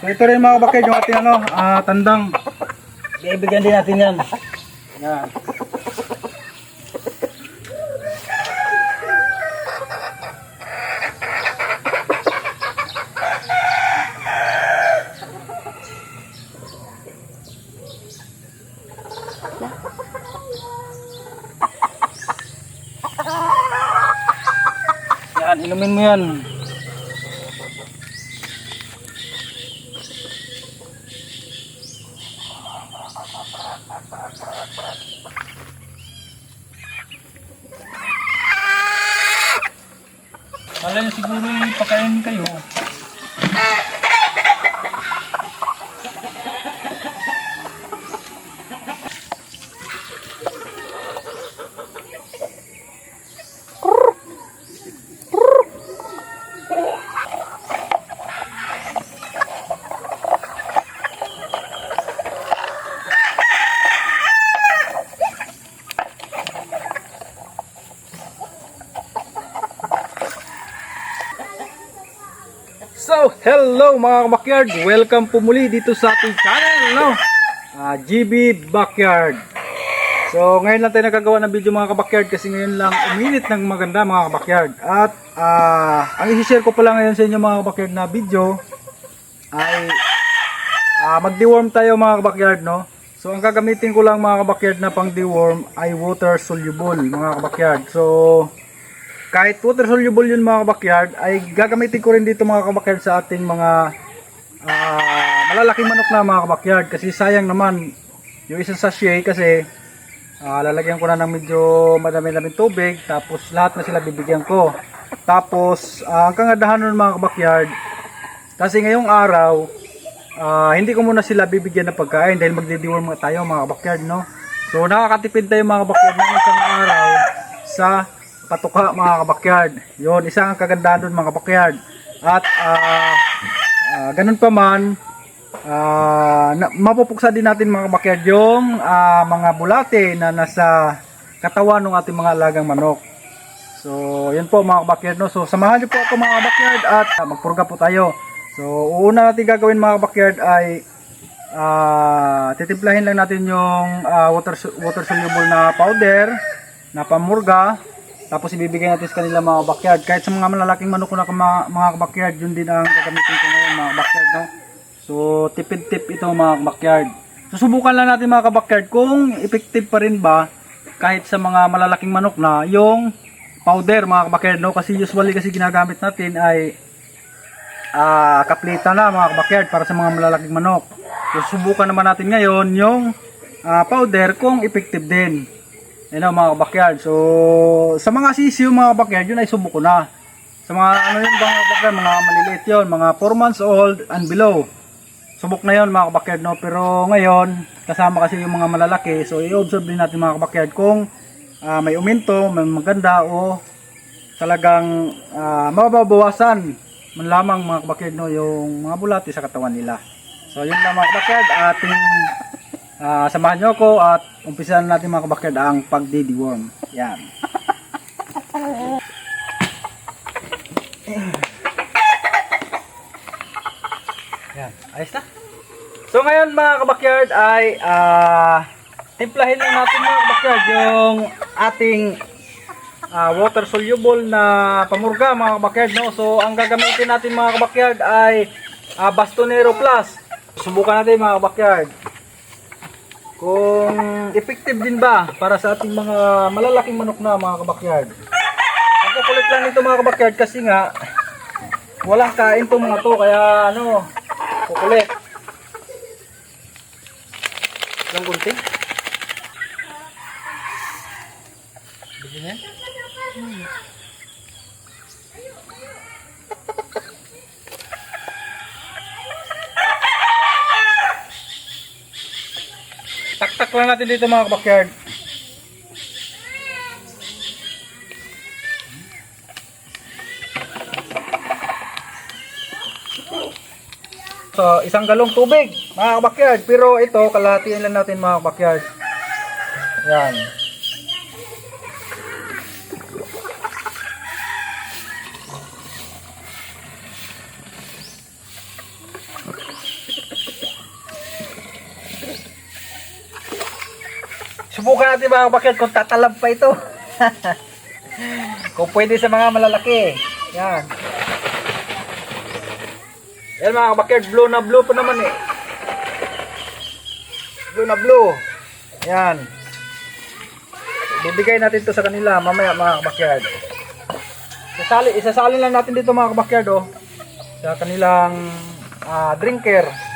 So ito rin mga kabakid yung ating ano, ah, tandang. Bibigyan din natin yan. Yan. Yan, inumin mo yan. Kala niya siguro ipakain kayo. So, hello mga backyard. Welcome po muli dito sa ating channel, no? Ah, GB Backyard. So, ngayon lang tayo nagagawa ng video mga kabakyard kasi ngayon lang uminit ng maganda mga kabakyard. At ah, ang i-share ko pala ngayon sa inyo mga kabakyard na video ay ah, mag-deworm tayo mga kabakyard, no? So, ang gagamitin ko lang mga kabakyard na pang deworm ay water soluble mga kabakyard. So, kahit water soluble yun mga kabakyard ay gagamitin ko rin dito mga kabakyard sa ating mga ah, malalaking manok na mga kabakyard. Kasi sayang naman yung isang sachet kasi ah, lalagyan ko na ng medyo madami-daming tubig tapos lahat na sila bibigyan ko. Tapos ah, ang kagadahan nun mga kabakyard kasi ngayong araw ah, hindi ko muna sila bibigyan ng pagkain dahil magdi-deworm mga tayo mga kabakyard no? So nakakatipid tayo mga kabakyard ng isang araw sa patuka mga kabakyard. Yon, isang ang kagandahan doon mga kabakyard. At ah ah, ganun pa man, ah, na, mapupuksa din natin mga kabakyard yung ah, mga bulate na nasa katawan ng ating mga alagang manok. So, yun po mga kabakyard. No? So, samahan niyo po ako mga kabakyard at ah, magpurga po tayo. So, una natin gagawin mga kabakyard ay ah titimplahin lang natin yung ah, water, water soluble na powder na pamurga tapos ibibigay natin sa kanila mga backyard. Kahit sa mga malalaking manok na mga, mga backyard, yun din ang gagamitin ko ngayon mga backyard. No? So tipid-tip ito mga backyard. Susubukan lang natin mga backyard kung effective pa rin ba kahit sa mga malalaking manok na yung powder mga backyard. No? Kasi usually kasi ginagamit natin ay ah kaplita na mga backyard para sa mga malalaking manok. So subukan naman natin ngayon yung ah, powder kung effective din. Yan ang mga backyard. So, sa mga sisiyo mga backyard, yun ay subok ko na. Sa mga ano yun mga backyard, mga maliliit yun, mga 4 months old and below. Subok na yun mga backyard, no? Pero ngayon, kasama kasi yung mga malalaki, so i-observe din natin mga backyard kung ah, may uminto, may maganda o talagang ah, mababawasan man lamang mga backyard, no? Yung mga bulati sa katawan nila. So, yun lang mga backyard, ating Ah, samahan nyo ako at umpisahan natin mga kabakyard ang pagdi-deworm. Yan. Yan. Ayos na. So ngayon mga kabakyard ay ah timplahin lang natin mga kabakyard yung ating ah, water soluble na pamurga mga kabakyard no. So ang gagamitin natin mga kabakyard ay ah, Bastonero Plus. Subukan natin mga kabakyard kung effective din ba para sa ating mga malalaking manok na mga kabakyard. Ang kukulit lang nito mga kabakyard kasi nga walang kain to mga to kaya ano kukulit. Lang kunti. Taktak lang natin dito mga kabakyard. So, isang galong tubig, mga kabakyard. Pero ito, kalahatiin lang natin mga kabakyard. Yan. Subukan natin mga kabakyard kung tatalab pa ito. kung pwede sa mga malalaki. Yan. Yan mga kabakyard, blue na blue pa naman eh. Blue na blue. Yan. Bibigay natin to sa kanila mamaya mga kabakyard. Isasali, isasali lang natin dito mga kabakyard oh. Sa kanilang ah, drinker.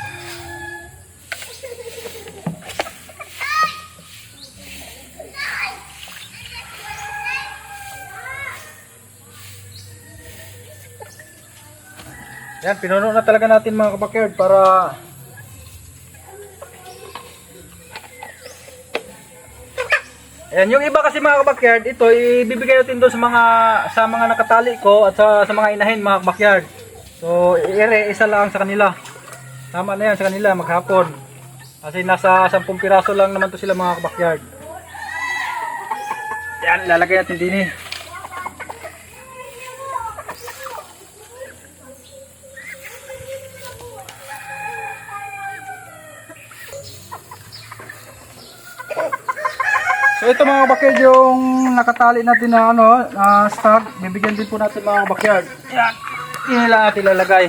Yan, pinuno na talaga natin mga kabakyard para Ayan, yung iba kasi mga kabakyard, ito ibibigay natin doon sa mga sa mga nakatali ko at sa, sa mga inahin mga kabakyard. So, ire isa lang sa kanila. Tama na yan sa kanila maghapon. Kasi nasa 10 piraso lang naman to sila mga kabakyard. Yan, lalagay natin din eh. So ito mga backyard yung nakatali natin na ano, na stock. Bibigyan din po natin mga backyard. Yan. Yan lang natin lalagay.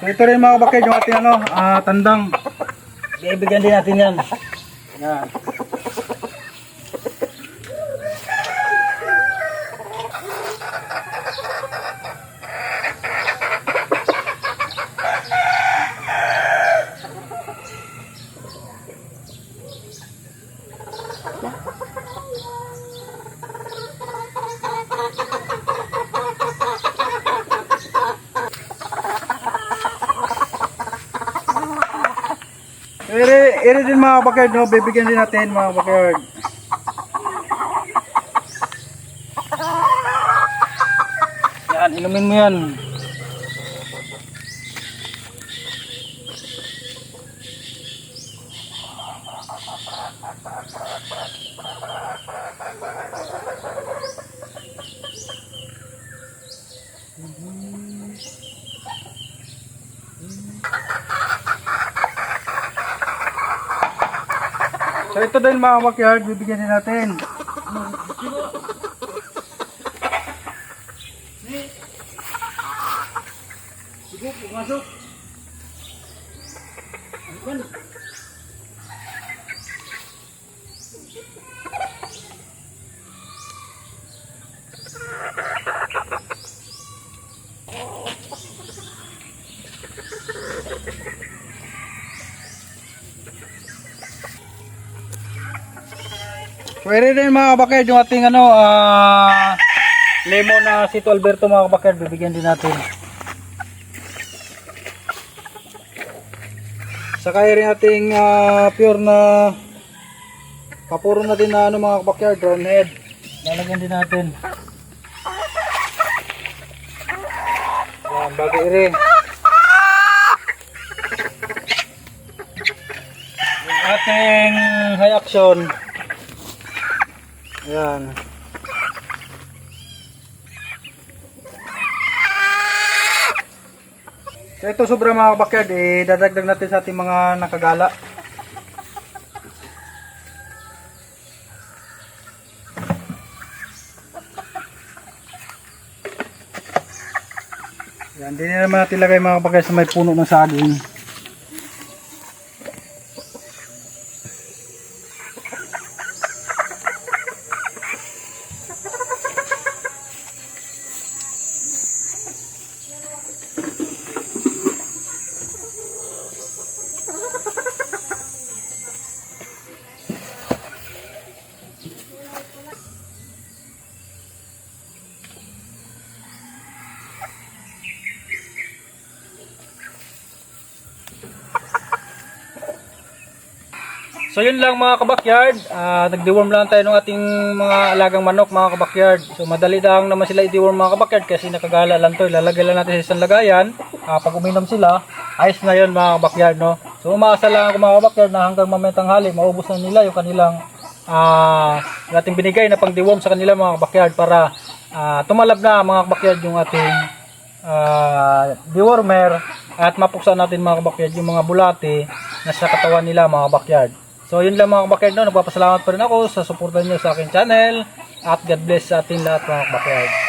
So ito rin mga backyard yung ating ano, ah, tandang. Bibigyan din natin yan. Yan. Ere, din mga backyard, no? Bibigyan din natin mga backyard. Yan, inumin mo yan. So ito din mga backyard, bibigyan din natin. Pwede din mga backyard yung ating ano, ah, lemon na si Alberto mga backyard, bibigyan din natin. Saka rin ating ah, pure na kapuro natin na ano mga backyard, brown head. Lalagyan din natin. Yan, rin. Yung ating high action. Ayan. So ito sobra mga backyard, eh, dadagdag natin sa ating mga nakagala. Yan, din naman natin lagay mga backyard sa may puno ng saging. So yun lang mga kabakyard, Ah, nag-deworm lang tayo ng ating mga alagang manok mga kabakyard. So madali lang naman sila i-deworm mga kabakyard kasi nakagala lang to. Ilalagay lang natin sa isang lagayan. Ah, pag uminom sila, ayos na yun mga kabakyard no. So umaasa lang ako mga kabakyard na hanggang mamaya tanghali maubos na nila yung kanilang ah, yung ating binigay na pang deworm sa kanila mga backyard para ah, tumalab na mga backyard yung ating ah, dewormer at mapuksan natin mga backyard yung mga bulate na sa katawan nila mga backyard. So yun lang mga backyard no, nagpapasalamat pa rin ako sa suporta niyo sa aking channel at God bless sa ating lahat mga backyard.